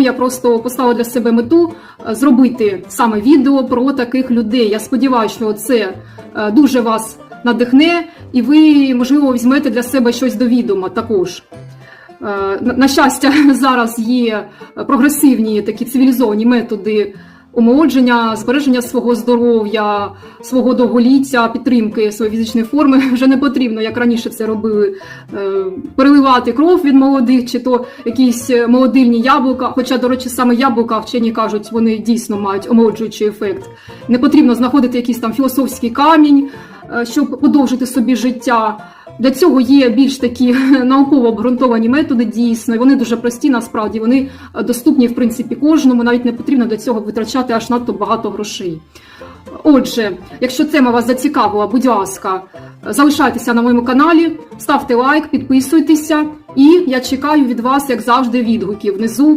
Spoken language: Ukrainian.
Я просто поставила для себе мету е, зробити саме відео про таких людей. Я сподіваюся, що це е, дуже вас надихне, і ви, можливо, візьмете для себе щось до відома також. Е, На на щастя, зараз є прогресивні такі цивілізовані методи омолодження, збереження свого здоров'я, свого довголіття, підтримки своєї фізичної форми. Вже не потрібно, як раніше це робили, е, переливати кров від молодих, чи то якісь молодильні яблука. Хоча, до речі, саме яблука вчені кажуть, вони дійсно мають омолоджуючий ефект. Не потрібно знаходити якийсь там філософський камінь, щоб подовжити собі життя. Для цього є більш такі науково обґрунтовані методи, дійсно, і вони дуже прості, насправді вони е, доступні в принципі кожному, навіть не потрібно для цього витрачати аж надто багато грошей. Отже, якщо тема вас зацікавила, будь ласка, залишайтеся на моєму каналі, ставте лайк, підписуйтеся, і я чекаю від вас, як завжди, відгуків внизу.